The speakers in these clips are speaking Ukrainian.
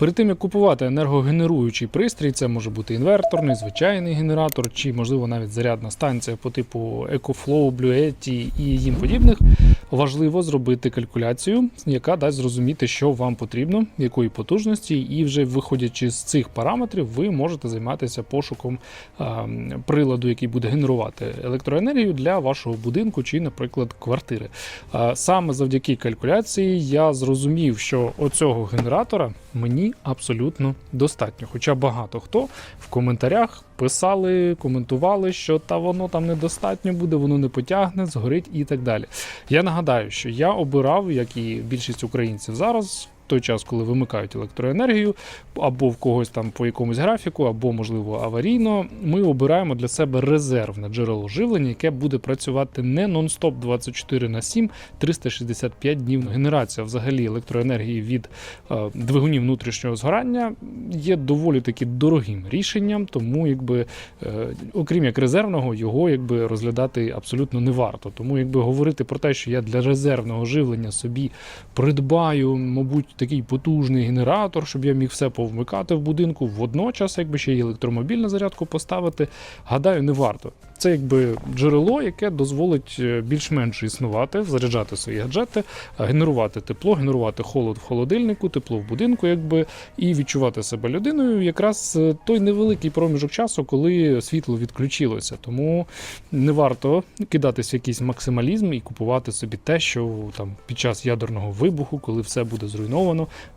Перед тим як купувати енергогенеруючий пристрій, це може бути інверторний, звичайний генератор, чи можливо навіть зарядна станція по типу EcoFlow, Bluetti і їм подібних. Важливо зробити калькуляцію, яка дасть зрозуміти, що вам потрібно, якої потужності, і вже виходячи з цих параметрів, ви можете займатися пошуком приладу, який буде генерувати електроенергію для вашого будинку чи, наприклад, квартири. Саме завдяки калькуляції я зрозумів, що оцього генератора мені абсолютно достатньо. Хоча багато хто в коментарях писали, коментували, що та воно там недостатньо буде, воно не потягне, згорить і так далі. Я нагадаю, що я обирав, як і більшість українців зараз. Той час, коли вимикають електроенергію, або в когось там по якомусь графіку, або можливо аварійно, ми обираємо для себе резервне джерело живлення, яке буде працювати не нон-стоп 24 на 7, 365 днів. Генерація взагалі електроенергії від е, двигунів внутрішнього згорання є доволі таки дорогим рішенням, тому якби е, окрім як резервного, його якби розглядати абсолютно не варто. Тому якби говорити про те, що я для резервного живлення собі придбаю, мабуть, такий потужний генератор, щоб я міг все повмикати в будинку, водночас, якби ще й електромобіль на зарядку поставити, гадаю, не варто. Це якби джерело, яке дозволить е, більш-менш існувати, заряджати свої гаджети, е, генерувати тепло, генерувати холод в холодильнику, тепло в будинку, якби і відчувати себе людиною. Якраз е, той невеликий проміжок часу, коли світло відключилося. Тому не варто кидатись в якийсь максималізм і купувати собі те, що там під час ядерного вибуху, коли все буде зруйновано,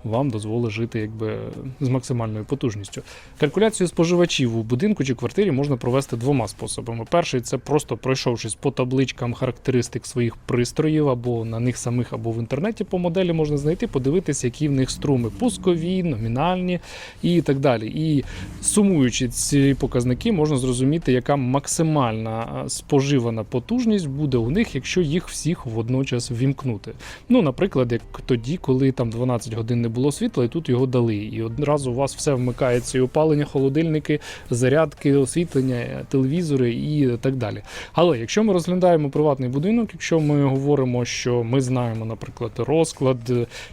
вам дозволить жити якби з максимальною потужністю. Калькуляцію споживачів у будинку чи квартирі можна провести двома способами. Перший це просто пройшовшись по табличкам характеристик своїх пристроїв або на них самих, або в інтернеті по моделі можна знайти, подивитися, які в них струми пускові, номінальні і так далі. І сумуючи ці показники, можна зрозуміти, яка максимальна споживана потужність буде у них, якщо їх всіх водночас вімкнути. Ну, наприклад, як тоді, коли там 12 годин не було світла, і тут його дали. І одразу у вас все вмикається: і опалення, холодильники, зарядки, освітлення, телевізори і так далі. Але якщо ми розглядаємо приватний будинок, якщо ми говоримо, що ми знаємо, наприклад, розклад,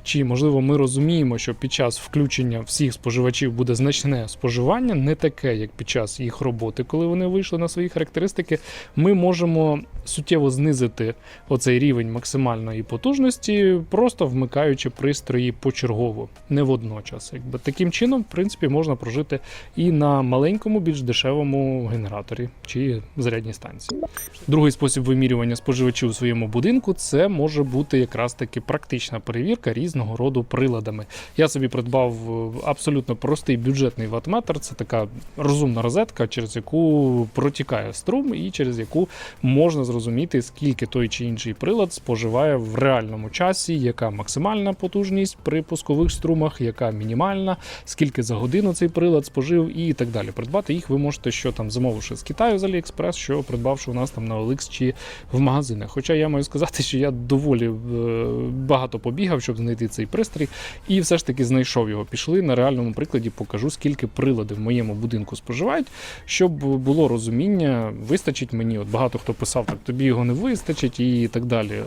чи можливо ми розуміємо, що під час включення всіх споживачів буде значне споживання, не таке, як під час їх роботи, коли вони вийшли на свої характеристики, ми можемо суттєво знизити оцей рівень максимальної потужності, просто вмикаючи пристрої почергово, не водночас. Якби таким чином, в принципі, можна прожити і на маленькому, більш дешевому генераторі чи зарядній станції. Другий спосіб вимірювання споживачів у своєму будинку це може бути якраз таки практична перевірка різного роду приладами. Я собі придбав е, абсолютно простий бюджетний ватметр. Це така розумна розетка, через яку протікає струм, і через яку можна зрозуміти, скільки той чи інший прилад споживає в реальному часі, яка максимальна потужність при пускових струмах, яка мінімальна, скільки за годину цей прилад спожив і так далі. Придбати їх ви можете, що там замовивши з Китаю з AliExpress, що придбавши у нас там на OLX чи в магазинах. Хоча я маю сказати, що я доволі е, багато побігав, щоб знайти цей пристрій, і все ж таки знайшов його. Пішли на реальному прикладі, покажу, скільки приладів в моєму будинку споживають, щоб було розуміння, вистачить мені. От багато хто писав, так тобі його не вистачить і так далі.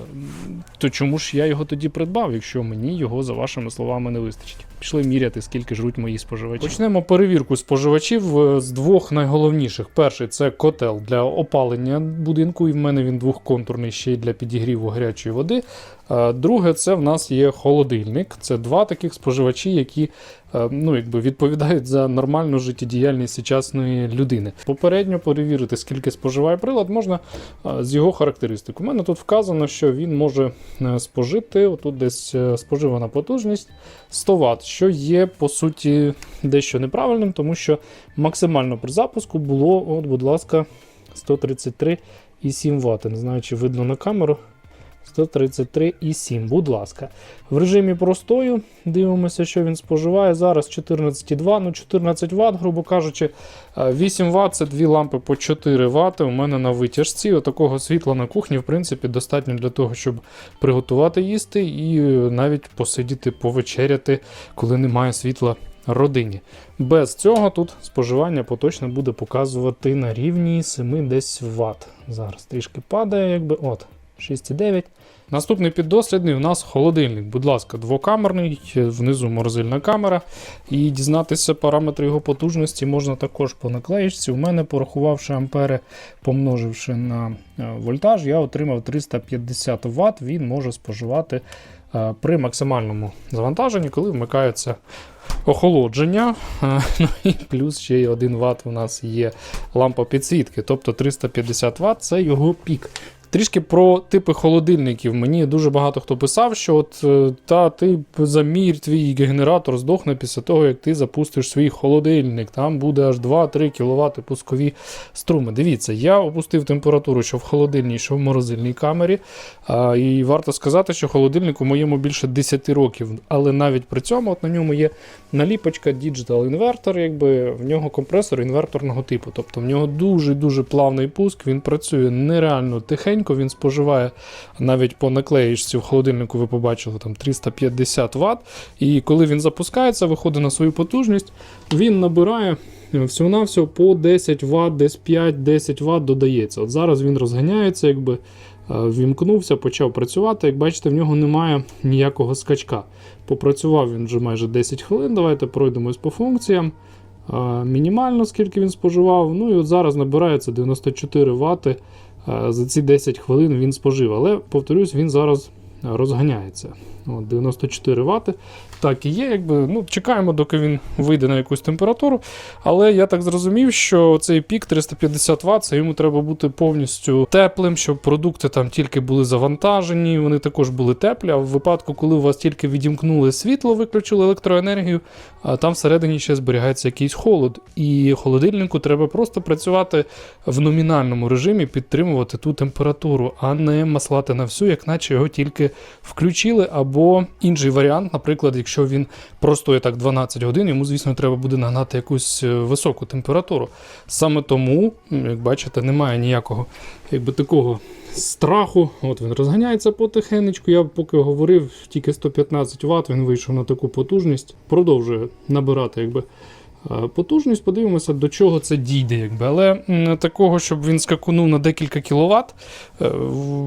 То чому ж я його тоді придбав, якщо мені його, за вашими словами, не вистачить? Пішли міряти, скільки жруть мої споживачі. Почнемо перевірку споживачів е, з двох найголовніших. Перший це котел для опалення будинку, і в мене він двохконтурний ще й для підігріву гарячої води. Е, Друге, це в нас є холодильник. Це два таких споживачі, які е, ну, якби відповідають за нормальну життєдіяльність сучасної людини. Попередньо перевірити, скільки споживає прилад, можна е, з його характеристик. У мене тут вказано, що він може спожити, отут десь споживана потужність 100 Вт, що є по суті дещо неправильним, тому що максимально при запуску було, от, будь ласка, 133,7 Вт. Не знаю, чи видно на камеру. 133,7, будь ласка. В режимі простою дивимося, що він споживає. Зараз 14,2, ну 14 Вт, грубо кажучи, 8 Вт це дві лампи по 4 Вт. У мене на витяжці. Отакого світла на кухні, в принципі, достатньо для того, щоб приготувати їсти і навіть посидіти, повечеряти, коли немає світла родині. Без цього тут споживання поточно буде показувати на рівні 7 десь Вт. Зараз трішки падає, якби от 6,9. Наступний піддослідний у нас холодильник. Будь ласка, двокамерний, внизу морозильна камера. І дізнатися параметри його потужності можна також по наклеїчці. У мене, порахувавши ампери, помноживши на е, вольтаж, я отримав 350 Вт. Він може споживати е, при максимальному завантаженні, коли вмикається охолодження. Е, Ну і плюс ще й 1 Вт у нас є лампа підсвітки, тобто 350 Вт це його пік. Трішки про типи холодильників. Мені дуже багато хто писав, що от е, та ти замір, твій генератор здохне після того, як ти запустиш свій холодильник. Там буде аж 2-3 кВт пускові струми. Дивіться, я опустив температуру, що в холодильній, що в морозильній камері. А, і варто сказати, що холодильник у моєму більше 10 років. Але навіть при цьому от на ньому є наліпочка Digital Inverter, якби в нього компресор інверторного типу. Тобто в нього дуже-дуже плавний пуск, він працює нереально тихенько, він споживає навіть по наклеїчці в холодильнику, ви побачили там 350 Вт. І коли він запускається, виходить на свою потужність, він набирає. Всього-навсього по 10 Вт, десь 5-10 Вт додається. От зараз він розганяється, якби е, вімкнувся, почав працювати. Як бачите, в нього немає ніякого скачка. Попрацював він вже майже 10 хвилин. Давайте пройдемось по функціям. Е, Мінімально, скільки він споживав. Ну і от зараз набирається 94 Вт. Е, За ці 10 хвилин він спожив. Але, повторюсь, він зараз розганяється. От, 94 Вт. Так і є, якби, ну, чекаємо, доки він вийде на якусь температуру. Але я так зрозумів, що цей пік 350 Вт, це йому треба бути повністю теплим, щоб продукти там тільки були завантажені, вони також були теплі. А в випадку, коли у вас тільки відімкнули світло, виключили електроенергію, а там всередині ще зберігається якийсь холод. І холодильнику треба просто працювати в номінальному режимі, підтримувати ту температуру, а не маслати на всю, як наче його тільки включили. Або інший варіант, наприклад, якщо він простоє так 12 годин, йому, звісно, треба буде нагнати якусь е, високу температуру. Саме тому, як бачите, немає ніякого якби такого страху. От він розганяється потихенечку. Я поки говорив, тільки 115 Вт, він вийшов на таку потужність, продовжує набирати якби. Е, Потужність, подивимося, до чого це дійде. Якби. Але такого, щоб він скакунув на декілька кіловат, е,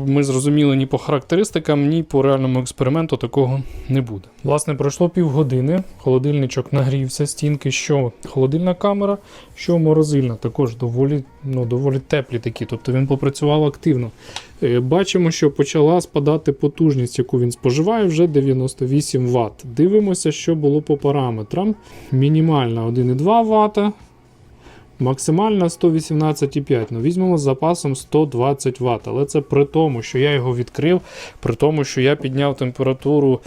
ми зрозуміли ні по характеристикам, ні по реальному експерименту такого не буде. Власне, пройшло півгодини, холодильничок нагрівся, стінки, що холодильна камера, що морозильна, також доволі, ну, доволі теплі такі, тобто він попрацював активно. Е, Бачимо, що почала спадати потужність, яку він споживає, вже 98 Вт. Дивимося, що було по параметрам. Мінімальна 1,2 Вт, максимальна 118,5. Ну, візьмемо з запасом 120 Вт. Але це при тому, що я його відкрив, при тому, що я підняв температуру.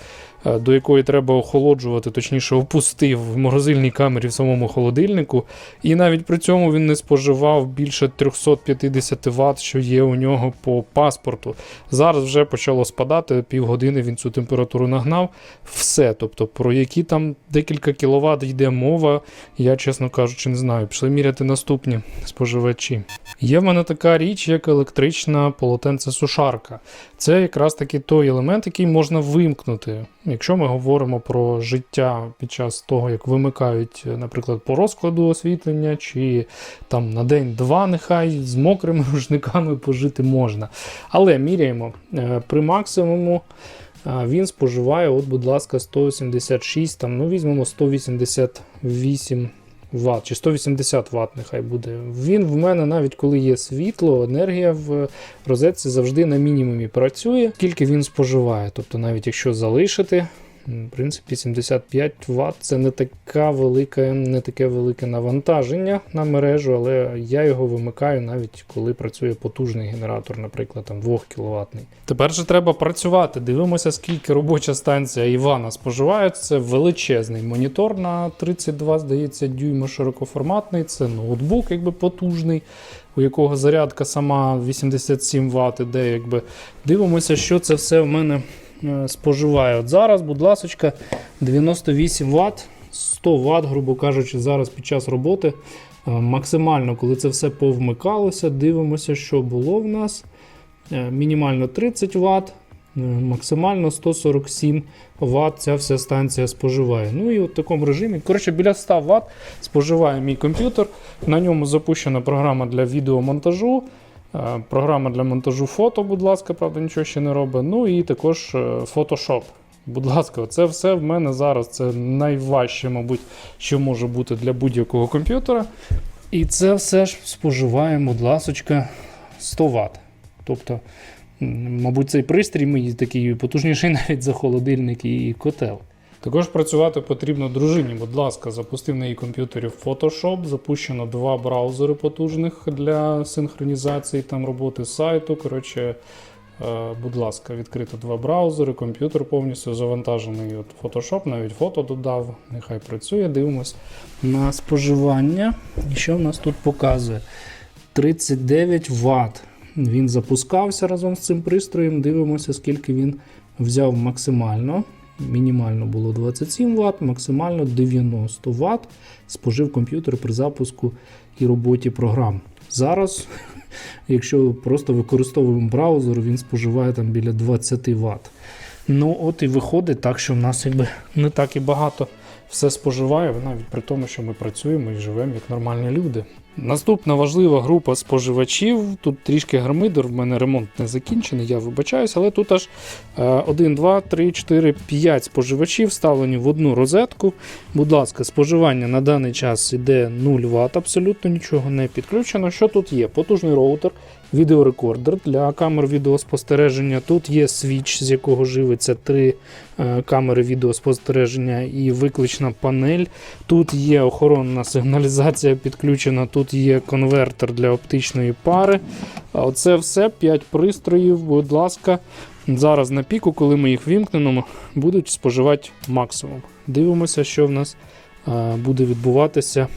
Е, До якої треба охолоджувати, точніше, опустив в морозильній камері в самому холодильнику, і навіть при цьому він не споживав більше 350 Вт, що є у нього по паспорту. Зараз вже почало спадати, півгодини він цю температуру нагнав. Все. Тобто, про які там декілька кіловат йде мова, я, чесно кажучи, не знаю. Пішли міряти наступні споживачі. Є в мене така річ, як електрична полотенце-сушарка. Це якраз таки той елемент, який можна вимкнути. Якщо ми говоримо про життя під час того, як вимикають, наприклад, по розкладу освітлення, чи там на день-два, нехай з мокрими рушниками пожити можна. Але міряємо Е, при максимуму. Він споживає, от, будь ласка, 176, там, ну візьмемо 188 Вт чи 180 Вт, нехай буде. Він в мене навіть коли є світло, енергія в розетці завжди на мінімумі працює, скільки він споживає. Тобто, навіть якщо залишити, в принципі, 75 Вт це не така велика, не таке велике навантаження на мережу, але я його вимикаю навіть коли працює потужний генератор, наприклад, там 2 кВт. Тепер же треба працювати. Дивимося, скільки робоча станція Івана споживає. Це величезний монітор на 32, здається, дюйма широкоформатний. Це ноутбук, якби потужний, у якого зарядка сама 87 Вт іде. Якби. Дивимося, що це все в мене споживає. От зараз, будь ласка, 98 Вт, 100 Вт, грубо кажучи, зараз під час роботи. Е, Максимально, коли це все повмикалося, дивимося, що було в нас. Е, Мінімально 30 Вт, е, максимально 147 Вт ця вся станція споживає. Ну і в такому режимі, коротше, біля 100 Вт споживає мій комп'ютер. На ньому запущена програма для відеомонтажу. Е, Програма для монтажу фото, будь ласка, правда, нічого ще не робить. Ну і також е, Photoshop. Будь ласка, це все в мене зараз. Це найважче, мабуть, що може бути для будь-якого комп'ютера. І це все ж споживає, будь ласочка, 100 Вт. Тобто, мабуть, цей пристрій мій такий потужніший навіть за холодильник і котел. Також працювати потрібно дружині. Будь ласка, запустив на її комп'ютері Photoshop, запущено два браузери потужних для синхронізації там роботи сайту. Коротше, е, будь ласка, відкрито два браузери, комп'ютер повністю завантажений. От Photoshop, навіть фото додав. Нехай працює. Дивимось на споживання. І що в нас тут показує? 39 Вт. Він запускався разом з цим пристроєм. Дивимося, скільки він взяв максимально. Мінімально було 27 Вт, максимально 90 Вт спожив комп'ютер при запуску і роботі програм. Зараз, якщо просто використовуємо браузер, він споживає там біля 20 Вт. Ну, от і виходить так, що в нас якби не так і багато все споживає, навіть при тому, що ми працюємо і живемо як нормальні люди. Наступна важлива група споживачів. Тут трішки гармидер, в мене ремонт не закінчений, я вибачаюсь, але тут аж 1, 2, 3, 4, 5 споживачів вставлені в одну розетку. Будь ласка, споживання на даний час іде 0 Вт, абсолютно нічого не підключено. Що тут є? Потужний роутер, відеорекордер для камер відеоспостереження. Тут є свіч, з якого живиться три е, камери відеоспостереження і виклична панель. Тут є охоронна сигналізація підключена, тут є конвертер для оптичної пари. А Оце все 5 пристроїв, будь ласка. Зараз на піку, коли ми їх вімкнемо, будуть споживати максимум. Дивимося, що в нас буде відбуватися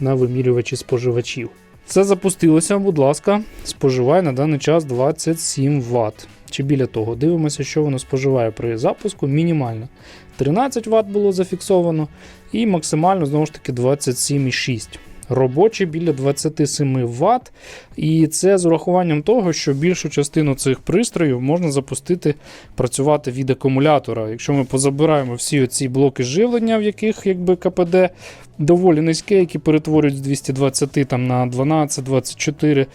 на вимірювачі споживачів. Це запустилося, будь ласка, споживає на даний час 27 Вт. Чи біля того. Дивимося, що воно споживає при запуску. Мінімально 13 Вт було зафіксовано, і максимально знову ж таки 27,6. Робочі біля 27 Вт. І це з урахуванням того, що більшу частину цих пристроїв можна запустити працювати від акумулятора. Якщо ми позабираємо всі оці блоки живлення, в яких якби КПД доволі низьке, які перетворюють з 220 там, на 12, 24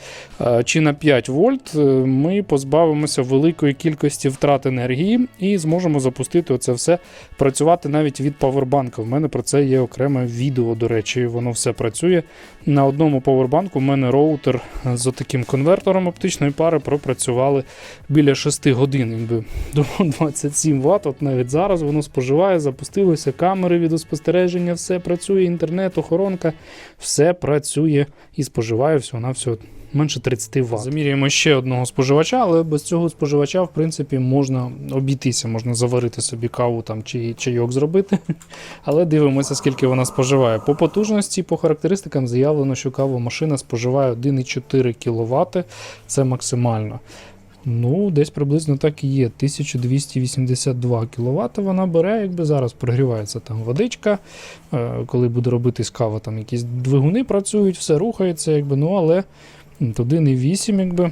е, чи на 5 вольт, е, ми позбавимося великої кількості втрат енергії і зможемо запустити оце все працювати навіть від павербанка. В мене про це є окреме відео, до речі, воно все працює. На одному павербанку в мене роутер з таким конвертором оптичної пари пропрацювали біля 6 годин. Він до 27 Вт. От навіть зараз воно споживає, запустилося, камери відеоспостереження, все працює, інтернет, охоронка, все працює і споживає всього на всього менше 30 Вт. Замірюємо ще одного споживача, але без цього споживача, в принципі, можна обійтися, можна заварити собі каву там чи чайок зробити. Але дивимося, скільки вона споживає. По потужності, по характеристикам заявлено, що кавомашина споживає 1,4 кВт. Це максимально. Ну, десь приблизно так і є. 1282 кВт вона бере, якби зараз прогрівається там водичка. Е, Коли буде робитись кава, там якісь двигуни працюють, все рухається, якби, ну але 1,8 якби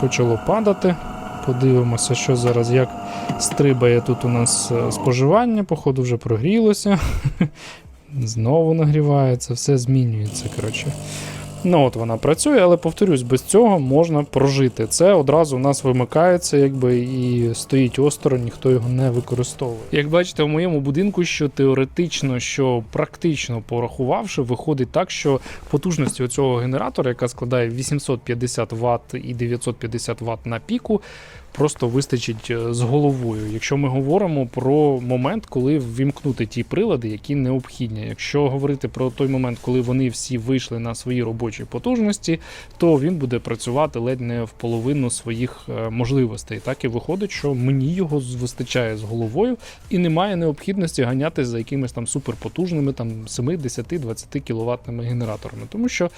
почало падати. Подивимося, що зараз як стрибає тут у нас е, споживання, походу вже прогрілося. Знову нагрівається, все змінюється. коротше. Ну от вона працює, але повторюсь, без цього можна прожити. Це одразу у нас вимикається, якби і стоїть осторонь, ніхто його не використовує. Як бачите, в моєму будинку, що теоретично, що практично порахувавши, виходить так, що потужності оцього генератора, яка складає 850 Вт і 950 Вт на піку. Просто вистачить е, з головою, якщо ми говоримо про момент, коли ввімкнути ті прилади, які необхідні. Якщо говорити про той момент, коли вони всі вийшли на свої робочі потужності, то він буде працювати ледь не в половину своїх е, можливостей. Так і виходить, що мені його вистачає з головою, і немає необхідності ганятися за якимись там суперпотужними там 7-10-20 кіловатними генераторами, тому що.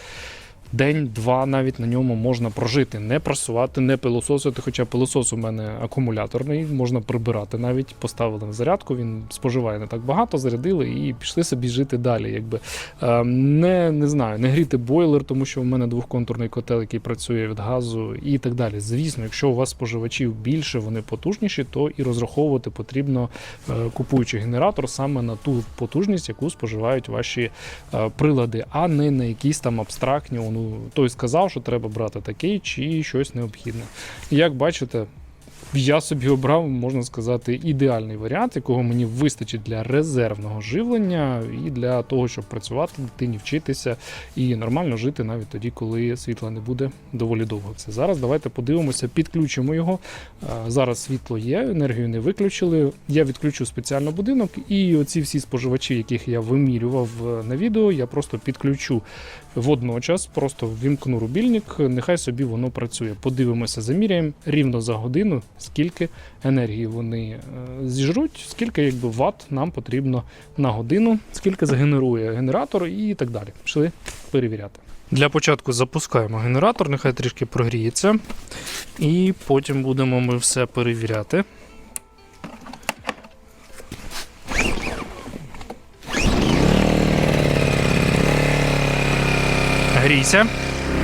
День-два навіть на ньому можна прожити, не прасувати, не пилососити. Хоча пилосос у мене акумуляторний, можна прибирати навіть. Поставили на зарядку, він споживає не так багато, зарядили і пішли собі жити далі. Якби е, не, не знаю, не гріти бойлер, тому що у мене двохконтурний котел, який працює від газу, і так далі. Звісно, якщо у вас споживачів більше, вони потужніші, то і розраховувати потрібно, е, купуючи генератор саме на ту потужність, яку споживають ваші е, прилади, а не на якісь там абстрактні ну той сказав, що треба брати такий чи щось необхідне. Як бачите, я собі обрав, можна сказати, ідеальний варіант, якого мені вистачить для резервного живлення і для того, щоб працювати, дитині вчитися і нормально жити навіть тоді, коли світла не буде доволі довго. Це зараз. Давайте подивимося, підключимо його. Зараз світло є, енергію не виключили. Я відключу спеціально будинок, і оці всі споживачі, яких я вимірював е, на відео, я просто підключу водночас, просто ввімкну рубільник, нехай собі воно працює. Подивимося, заміряємо рівно за годину, скільки енергії вони е, зіжруть, скільки якби ватт нам потрібно на годину, скільки згенерує генератор і так далі. Пішли перевіряти. Для початку запускаємо генератор, нехай трішки прогріється, і потім будемо ми все перевіряти. Грійся.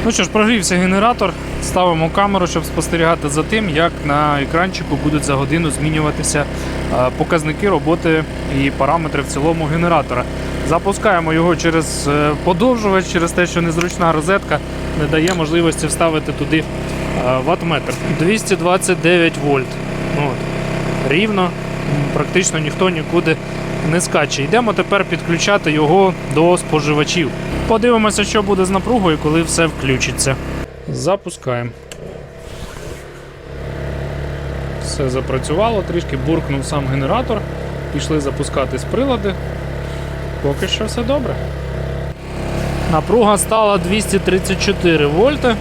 Ну що ж, прогрівся генератор. Ставимо камеру, щоб спостерігати за тим, як на екранчику будуть за годину змінюватися е, показники роботи і параметри в цілому генератора. Запускаємо його через е, подовжувач, через те, що незручна розетка не дає можливості вставити туди е, ваттметр. 229 вольт. От. Рівно, практично ніхто нікуди не скаче. Йдемо тепер підключати його до споживачів. Подивимося, що буде з напругою, коли все включиться. Запускаємо. Все запрацювало, трішки буркнув сам генератор. Пішли запускатись прилади. Поки що все добре. Напруга стала 234 вольти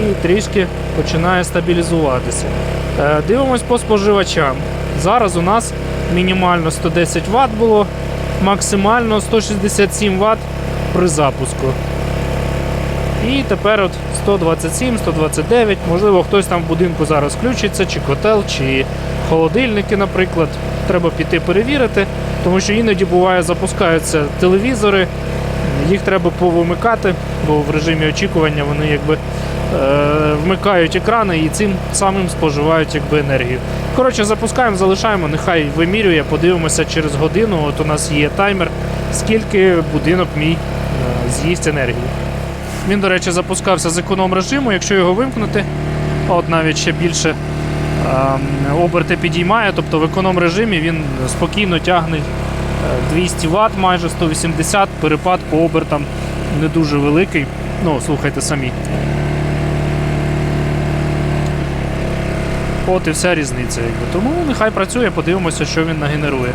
і трішки починає стабілізуватися. Е, Дивимось по споживачам. Зараз у нас мінімально 110 Вт було, максимально 167 Вт при запуску. І тепер от 127, 129, можливо, хтось там в будинку зараз включиться, чи котел, чи холодильники, наприклад. Треба піти перевірити, тому що іноді буває запускаються телевізори, їх треба повимикати, бо в режимі очікування вони якби е, вмикають екрани і цим самим споживають якби енергію. Коротше, запускаємо, залишаємо, нехай вимірює, подивимося через годину. От у нас є таймер, скільки будинок мій е, з'їсть енергії. Він, до речі, запускався з економ режиму. Якщо його вимкнути, от навіть ще більше ем, оберти підіймає, тобто в економ режимі він спокійно тягне е, 200 Вт, майже 180, перепад по обертам не дуже великий. Ну, слухайте самі. От і вся різниця. Якби. Тому нехай працює, подивимося, що він нагенерує.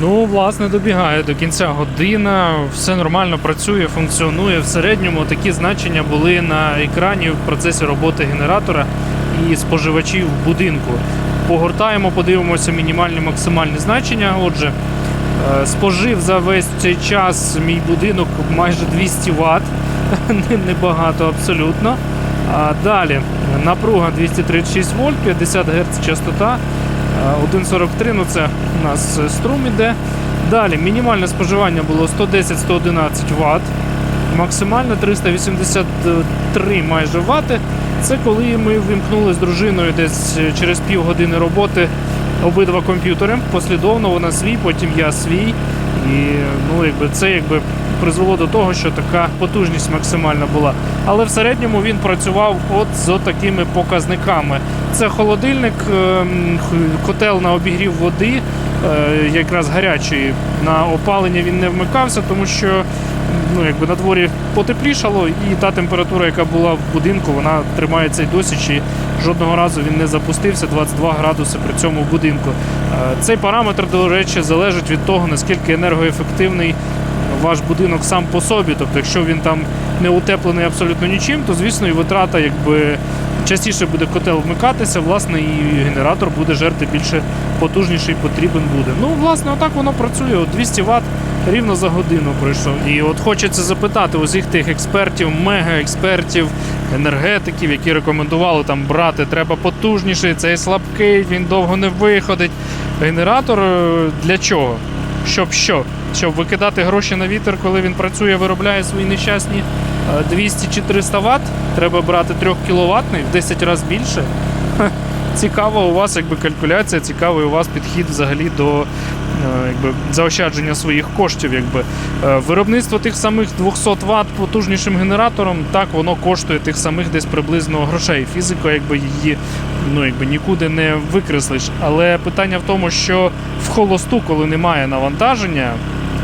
Ну, власне, добігає до кінця година, все нормально працює, функціонує. В середньому такі значення були на екрані в процесі роботи генератора і споживачів в будинку. Погортаємо, подивимося мінімальні максимальні значення. Отже, е, спожив за весь цей час мій будинок майже 200 Вт. Небагато абсолютно. А далі напруга 236 вольт, 50 Гц частота. Е, 1,43, ну це у нас е, струм іде. Далі мінімальне споживання було 110-111 Вт, максимально 383 майже Вт. Це коли ми вимкнули з дружиною десь е, через півгодини роботи обидва комп'ютери. Послідовно вона свій, потім я свій. І ну, якби це якби призвело до того, що така потужність максимальна була. Але в середньому він працював от з такими показниками. Це холодильник, ем, котел на обігрів води, е, якраз гарячої. На опалення він не вмикався, тому що ну, якби на дворі потеплішало, і та температура, яка була в будинку, вона тримається й досі. Чи жодного разу він не запустився 22 градуси при цьому будинку. Е, Цей параметр, до речі, залежить від того, наскільки енергоефективний ваш будинок сам по собі. Тобто, якщо він там не утеплений абсолютно нічим, то звісно і витрата якби частіше буде котел вмикатися, власне, і генератор буде жерти більше потужніший потрібен буде. Ну, власне, отак воно працює. От 200 Вт рівно за годину пройшов. І от хочеться запитати усіх тих експертів, мега-експертів, енергетиків, які рекомендували там брати, треба потужніший, цей слабкий, він довго не виходить. Генератор е, для чого? Щоб що? Щоб викидати гроші на вітер, коли він працює, виробляє свої нещасні е, 200 чи 300 Вт. Треба брати 3 кВт, в 10 разів більше. Цікава у вас якби калькуляція, цікавий у вас підхід взагалі до е, якби, заощадження своїх коштів. Якби. Е, Виробництво тих самих 200 Вт потужнішим генератором, так воно коштує тих самих десь приблизно грошей. Фізика, якби її ну, якби, нікуди не викреслиш. Але питання в тому, що в холосту, коли немає навантаження,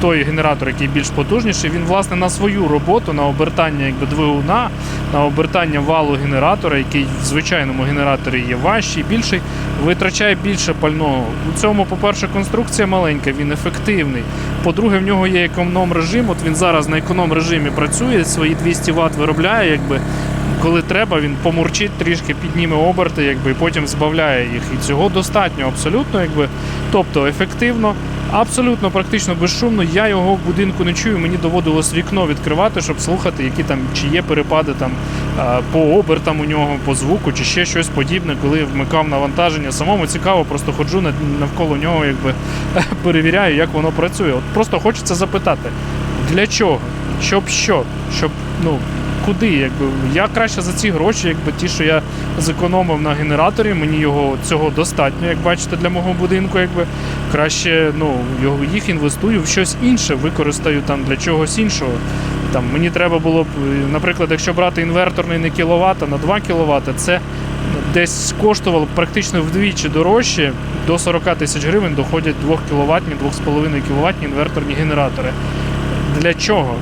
той генератор, який більш потужніший, він власне на свою роботу, на обертання якби, двигуна, на обертання валу генератора, який в звичайному генераторі є важчий, більший, витрачає більше пального. У цьому, по-перше, конструкція маленька, він ефективний. По-друге, в нього є економ режим. От він зараз на економ режимі працює, свої 200 Вт виробляє, якби. Коли треба, він помурчить трішки, підніме оберти, якби, і потім збавляє їх. І цього достатньо абсолютно, якби. Тобто ефективно, абсолютно практично безшумно. Я його в будинку не чую. Мені доводилось вікно відкривати, щоб слухати, які там чи є перепади там по обертам у нього, по звуку, чи ще щось подібне, коли вмикав навантаження. Самому цікаво, просто ходжу навколо нього, якби перевіряю, як воно працює. От просто хочеться запитати, для чого? Щоб що? Щоб ну. Куди, якби я краще за ці гроші, якби ті, що я зекономив на генераторі, мені його цього достатньо, як бачите, для мого будинку, якби краще ну його їх інвестую в щось інше, використаю там для чогось іншого. Там мені треба було б, е, наприклад, якщо брати інверторний не кіловат, а на 2 кВт, це десь коштувало практично вдвічі дорожче. До 40 тисяч гривень доходять 2 кВт, 2,5 кВт інверторні генератори. Для чого?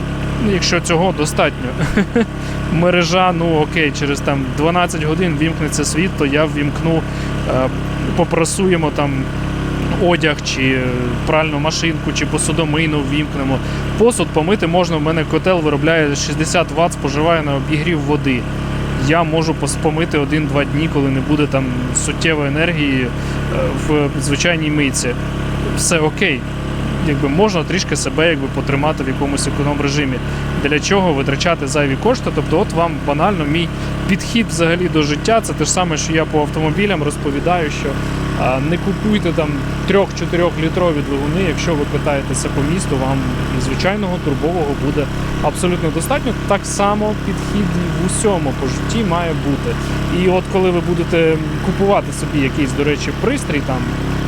Якщо цього достатньо. Мережа, ну окей, через там 12 годин вімкнеться світло, я ввімкну, е, попрасуємо там одяг, чи пральну машинку, чи посудомийну ввімкнемо. Посуд помити можна. В мене котел виробляє 60 Вт, споживає на обігрів води. Я можу помити один-два дні, коли не буде там суттєвої енергії е, в звичайній мийці. Все окей. Якби можна трішки себе якби потримати в якомусь економ режимі. Для чого витрачати зайві кошти? Тобто, от вам банально мій підхід взагалі до життя. Це те ж саме, що я по автомобілям розповідаю, що не купуйте там 3-4 літрові двигуни, якщо ви катаєтеся по місту, вам звичайного турбового буде абсолютно достатньо. Так само підхід в усьому по житті має бути. І от коли ви будете купувати собі якийсь, до речі, пристрій, там,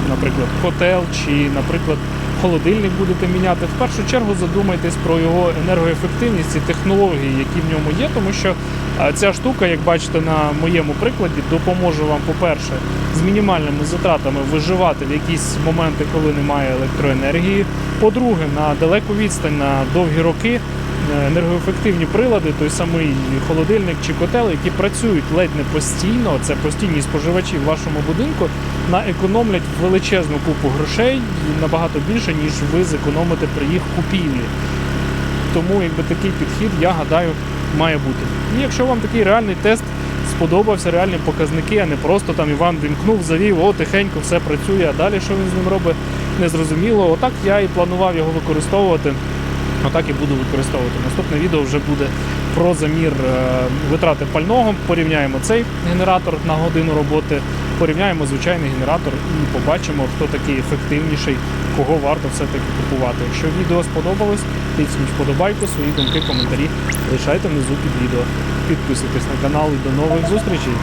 наприклад, котел чи, наприклад, холодильник будете міняти, в першу чергу задумайтесь про його енергоефективність і технології, які в ньому є, тому що ця штука, як бачите на моєму прикладі, допоможе вам, по-перше, з мінімальними затратами виживати в якісь моменти, коли немає електроенергії. По-друге, на далеку відстань на довгі роки енергоефективні прилади, той самий холодильник чи котел, які працюють ледь не постійно, це постійні споживачі в вашому будинку, наекономлять величезну купу грошей набагато більше, ніж ви зекономите при їх купівлі. Тому якби такий підхід, я гадаю, має бути. І якщо вам такий реальний тест сподобався, реальні показники, а не просто там Іван вімкнув, завів, о, тихенько все працює, а далі що він з ним робить, незрозуміло. Отак я і планував його використовувати. Отак і буду використовувати. Наступне відео вже буде про замір е, витрати пального. Порівняємо цей генератор на годину роботи, порівняємо звичайний генератор і побачимо, хто такий ефективніший, кого варто все-таки купувати. Якщо відео сподобалось, тисніть вподобайку, свої думки, коментарі лишайте внизу під відео. Підписуйтесь на канал і до нових зустрічей.